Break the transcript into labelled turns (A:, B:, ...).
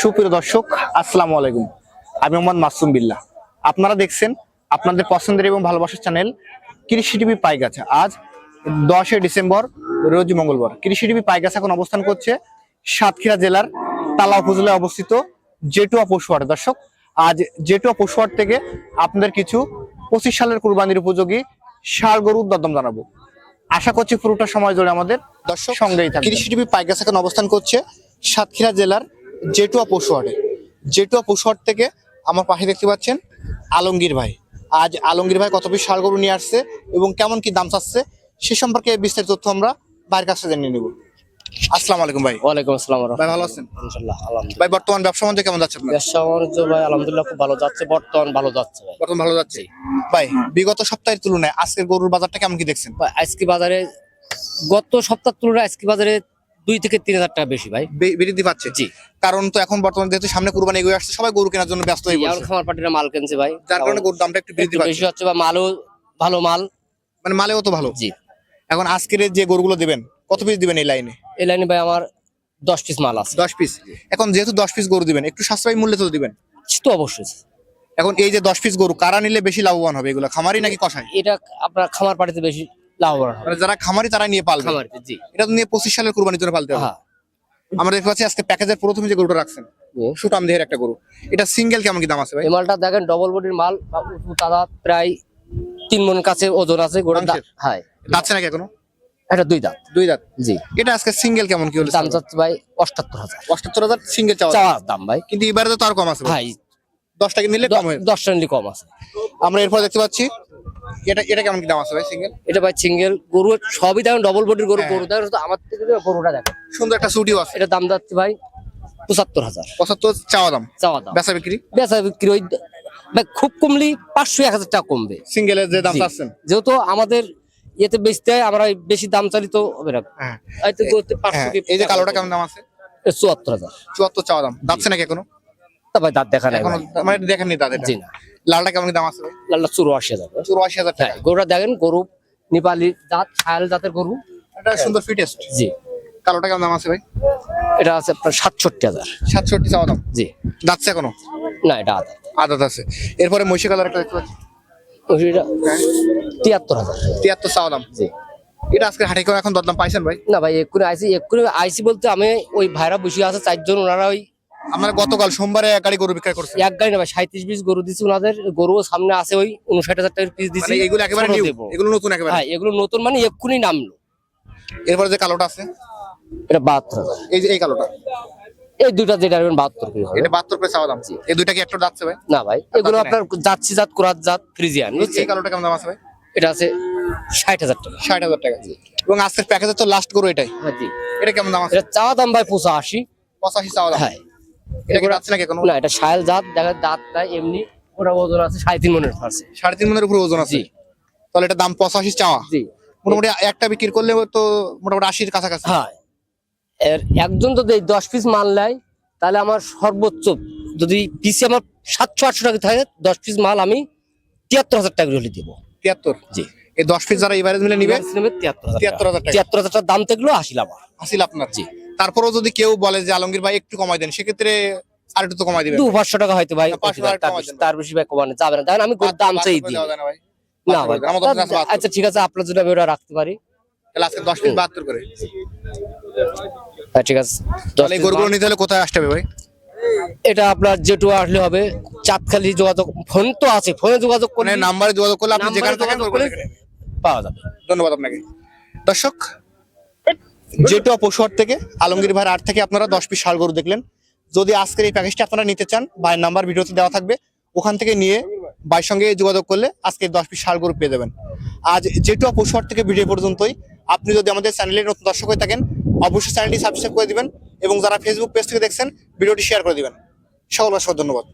A: সুপ্রিয় দর্শক আসসালামু আলাইকুম। আমি মোহাম্মদ মাসুম বিল্লাহ। আপনারা দেখছেন আপনাদের পছন্দের এবং ভালোবাসার চ্যানেল কৃষি টিভি পাইগাছা। আজ দশই ডিসেম্বর রোজ মঙ্গলবার। কৃষি টিভি পাইগাছা এখন অবস্থান করছে সাতক্ষীরা জেলার তালা উপজেলায় অবস্থিত জেটুয়া পশুহাট। দর্শক আজ জেটুয়া পশুহাট থেকে আপনাদের কিছু পঁচিশ সালের কুরবানির উপযোগী ষাড় গরুর দরদাম জানাব। আশা করছি পুরোটা সময় ধরে আমাদের দর্শক সঙ্গেই থাকবে। কৃষি টিভি পাইগাছ এখন অবস্থান করছে সাতক্ষীরা জেলার জেটুয়া পশুহাটে। জেটুয়া পশুহাট থেকে আমার পাশে দেখতে পাচ্ছেন আলমগীর ভাই। আজ আলমগীর ভাই কত পিস ষাড় গরু নিয়ে আসছে এবং কেমন কি দাম চাচ্ছে সে সম্পর্কে বিস্তারিত তথ্য আমরা ভাইয়ের কাছে জেনে নেব। আসসালামু আলাইকুম ভাই।
B: ওয়ালাইকুম আসসালাম
A: ভাই ভালো আছেন?
B: আলহামদুলিল্লাহ
A: ভাই বর্তমান ব্যবসা বাণিজ্য কেমন যাচ্ছে আপনার?
B: ব্যবসা বাণিজ্য ভাই আলহামদুলিল্লাহ খুব ভালো যাচ্ছে বর্তমান ভালো যাচ্ছে ভাই।
A: বর্তমান ভালো যাচ্ছে? ভাই বিগত সপ্তাহের তুলনায় আজকের গরুর বাজারটা কেমন কি দেখছেন?
B: ভাই, আজকে বাজারে গত সপ্তাহের তুলনায় আজকে বাজারে দুই থেকে তিন হাজার টাকা বেশি ভাই।
A: বৃদ্ধি পাচ্ছে?
B: জি।
A: কারণ তো এখন বর্তমানে যেহেতু সামনে কুরবানি এগিয়ে আসছে সবাই গরু কেনার জন্য ব্যস্ত হয়ে
B: আমার খামার পার্টিরা মাল কিনছে ভাই।
A: যার কারণে গরুর দামটা একটু বৃদ্ধি পাচ্ছে।
B: বেশি হচ্ছে বা মালও ভালো মাল।
A: মানে মালেও তো ভালো।
B: জি।
A: এখন আজকের যে গরুগুলো দিবেন কত পিস দিবেন এই লাইনে?
B: এই লাইনে ভাই আমার দশ পিস মাল আছে।
A: দশ পিস এখন যেহেতু দশ পিস গরু দিবেন একটু সাশ্রয়ী মূল্যে তো দিবেন?
B: তো অবশ্যই।
A: এখন এই যে দশ পিস গরু কারা নিলে বেশি লাভবান হবে এগুলো? খামারি নাকি কষাই
B: এটা আপনার খামার পার্টিতে বেশি লাভবান হবে।
A: মানে যারা খামারি তারা নিয়ে পালবে।
B: জি।
A: এটা তো নিয়ে পঁচিশ সালের কুরবানির জন্য পালতে হবে।
B: হ্যাঁ।
A: আমরা দেখতে পাচ্ছি আজকে প্যাকেজের প্রথমে যে গরুটা রাখছেন সুটাম দেহের একটা গরু। এটা সিঙ্গেল কেমন কি দাম আছে ভাই?
B: এই মালটা দেখেন ডবল বডির মাল দাদা প্রায় তিন মন কাছে ওজন আছে
A: মাংসের?
B: হ্যাঁ।
A: যাচ্ছে নাকি এখনও?
B: এটা দুই দাঁত।
A: দুই দাঁত?
B: জি।
A: এটা আজকে সিঙ্গেল কেমন কি হলো
B: দাম যাচ্ছে ভাই অষ্টাত্তর হাজার।
A: অষ্টাত্তর হাজার সিঙ্গেল চাওয়া
B: দাম। ভাই।
A: কিন্তু এবারে তো আর কম আছে ভাই।
B: ভাই
A: দশ টাকা নিলে কম হয়ে
B: দশ টাকা কম আছে।
A: আমরা এরপর দেখতে পাচ্ছি এটা এটা কেমন কি দাম আছে ভাই সিঙ্গেল
B: এটা ভাই সিঙ্গেল গরু সবই দেখেন ডবল বডির গরু
A: হ্যাঁ।
B: গরু দেখেন শুধু আমার থেকে গরুটা দেখেন।
A: সুন্দর একটা সুটিও আছে।
B: এটা দাম যাচ্ছে ভাই পঁচাত্তর হাজার।
A: পঁচাত্তর চাওয়া দাম?
B: চাওয়া দাম।
A: বেচা বিক্রি?
B: বেচা বিক্রি ওই খুব কমলি পাঁচশো এক হাজার টাকা কমবে।
A: সিঙ্গেলের যে দাম। চাচ্ছেন
B: যেহেতু আমাদের ইয়েতে বেচতে হয় আমরা বেশি দাম চালিত হবে না।
A: হ্যাঁ। হ্যাঁ, এই যে কালোটা কেমন দাম আছে?
B: চুয়াত্তর হাজার।
A: চুয়াত্তর চাওয়া দাম। যাচ্ছে নাকি এখনও?
B: তা ভাই দাঁত দেখা নাই।
A: মানে দেখেননি তাদের
B: জি না।
A: লালটা কেমন দাম আছে
B: লাল্লা চুরাশি হাজার।
A: চুরাশি হাজার
B: হ্যাঁ
A: টাকা
B: গরুটা দেখেন গরু নেপালি জাত ছায়াল জাতের গরু।
A: এটা সুন্দর ফিটেস্ট
B: জি।
A: কালোটা কেমন দাম আছে ভাই?
B: এটা আছে আপনার সাতষট্টি হাজার।
A: সাতষট্টি চাওয়া দাম?
B: জি।
A: যাচ্ছে এখনও?
B: না এটা আদা।
A: আদাত আছে। এরপরে মহিষী কালার একটা দেখতে পাচ্ছি।
B: ওইটা তিয়াত্তর হাজার।
A: তিয়াত্তর চাওয়া দাম।
B: জি।
A: এটা আজকে হাটে এখন দরদাম পাইছেন ভাই?
B: না ভাই এক্ষুনি আইসি এক্ষুনি আইসি বলতে আমি ওই ভাইরা বসে আছে চারজন ওনারা ওই
A: আমরা গতকাল সোমবারে এক গাড়ি গরু বিক্রয় করছি।
B: এক গাড়ি না ভাই সাঁত্রিশ পিস গরু দিচ্ছি ওনাদের। গরু সামনে আছে ওই উনষাট হাজার টাকার পিস দিচ্ছি
A: মানে এগুলো একেবারে নিউ এগুলো নতুন একেবারে?
B: হ্যাঁ এগুলো নতুন মানে এক্ষুনি নামলো।
A: এরপরে যে কালোটা আছে?
B: এটা বাহাত্তর
A: এই যে এই কালোটা?
B: এই দুইটা যেটা আসবেন বাহাত্তর হবে।
A: এটা বাহাত্তর করে চাওয়া দাম। এই দুইটা কি একটা যাচ্ছে ভাই?
B: না ভাই এগুলো আপনার যাচ্ছি জাত কোরাত জাত ফ্রিজিয়ান
A: এই- কালোটা কেমন দাম আছে ভাই?
B: এটা আছে ষাট হাজার টাকা।
A: ষাট হাজার টাকা। এবং আজকের প্যাকেজের তো লাস্ট গরু এটাই।
B: হ্যাঁ জি।
A: এটা কেমন দাম আছে?
B: এটা চাওয়া দাম ভাই পঁচা আশি
A: পঁচাশি চাওয়া দাম।
B: হ্যাঁ।
A: এটা কি নাকি এখনও?
B: না এটা সায়াল জাত দেখা দাঁতটা এমনি ওটা ওজন আছে সাড়ে তিন মনের আছে।
A: সাড়ে তিন মনের উপরে ওজন আছে? তাহলে এটা দাম পঁচাশি চাওয়া।
B: জি।
A: মোটামুটি একটা বিক্রি করলে তো মোটামুটি আশির কাছাকাছি।
B: হ্যাঁ। এর একজন যদি দশ পিস মাল নেয় তাহলে আমার সর্বোচ্চ যদি পিসে আমার সাতশো আটশো টাকা থাকে দশ পিস মাল আমি তিয়াত্তর হাজার টাকা হলে দিব।
A: তিয়াত্তর?
B: জি।
A: এই দশ পিস যারা এভারেজ মিলে নিবে
B: তিয়াত্তর হাজার
A: তিয়াত্তর
B: টাকা।
A: হাজার টাকা।
B: তিয়াত্তর হাজার টাকার দাম থাকলেও আসিল আমার
A: হাসিল আপনার
B: জি।
A: তারপরেও যদি কেউ বলে যে আলমগীর ভাই একটু কমাই দেন সেক্ষেত্রে আর একটু তো কমাই দিবেন।
B: দু পাঁচশো টাকা হয়তো ভাই তার বেশি- ভাই কমানো যাবে না। দেখেন আমি দাম চাই দিই
A: না ভাই।
B: আচ্ছা ঠিক আছে আপনার জন্য আমি ওটা রাখতে পারি।
A: তাহলে আজকে দশ পিস বাহাত্তর করে।
B: হ্যাঁ ঠিক আছে।
A: তাহলে গরুগুলো নিতে হলে কোথায় আসতে হবে ভাই?
B: এটা আপনার যেটু আসলে হবে চাঁদখালি যোগাযোগ ফোন তো আছে ফোনে যোগাযোগ
A: মানে
B: করলে
A: নাম্বারে যোগাযোগ করলে আপনি যেখানে থাকেন।
B: পাওয়া যাবে।
A: ধন্যবাদ আপনাকে। দর্শক যেটু পশুহাট থেকে আলমগীর ভাইয়ের আট থেকে আপনারা দশ পিস শাল গরু দেখলেন। যদি আজকের এই প্যাকেজটা আপনারা নিতে চান, ভাইয়ের নাম্বার ভিডিওতে দেওয়া থাকবে। ওখান থেকে নিয়ে ভাইয়ের সঙ্গে যোগাযোগ করলে আজকে দশ পিস শাল গরু পেয়ে যাবেন। আজ যেটু পশুহাট থেকে ভিডিও পর্যন্তই। আপনি যদি আমাদের চ্যানেলের নতুন দর্শক হয়ে থাকেন, অবশ্যই চ্যানেলটি সাবস্ক্রাইব করে দিবেন এবং যারা ফেসবুক পেজ থেকে দেখছেন, ভিডিওটি শেয়ার করে দিবেন। সকল অসংখ্য ধন্যবাদ।